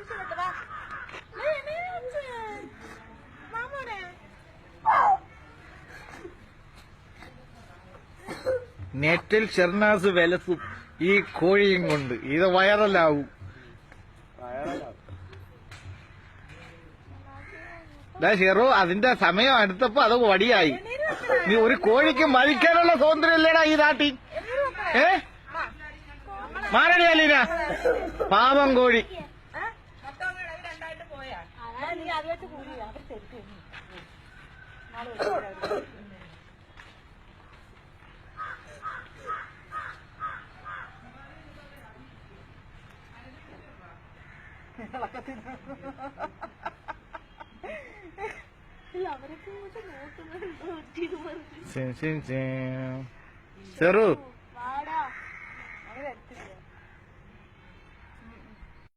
കുരിശിലിട്ട് വാ. മാമോനെ. നെറ്റിൽ ഷെർനാസ് വിലസും ഈ കോഴിയും കൊണ്ട്. ഇത് വൈറലാവും ഷെറു അതിന്റെ സമയം അടുത്തപ്പോ അത് വടിയായി. നീ ഒരു കോഴിക്ക് മരിക്കാനുള്ള സ്വാതന്ത്ര്യം ഇല്ലേടാ ഈ നാട്ടിൽ ഏ? മാറടി അലീന. പാവം കോഴി മൊത്തം കൂടെ അത് രണ്ടായിട്ട് പോയാ വെച്ച് കൂടി അവർ തെറ്റ്. അവരൊക്കെ നോക്കുന്നത് ഷെറു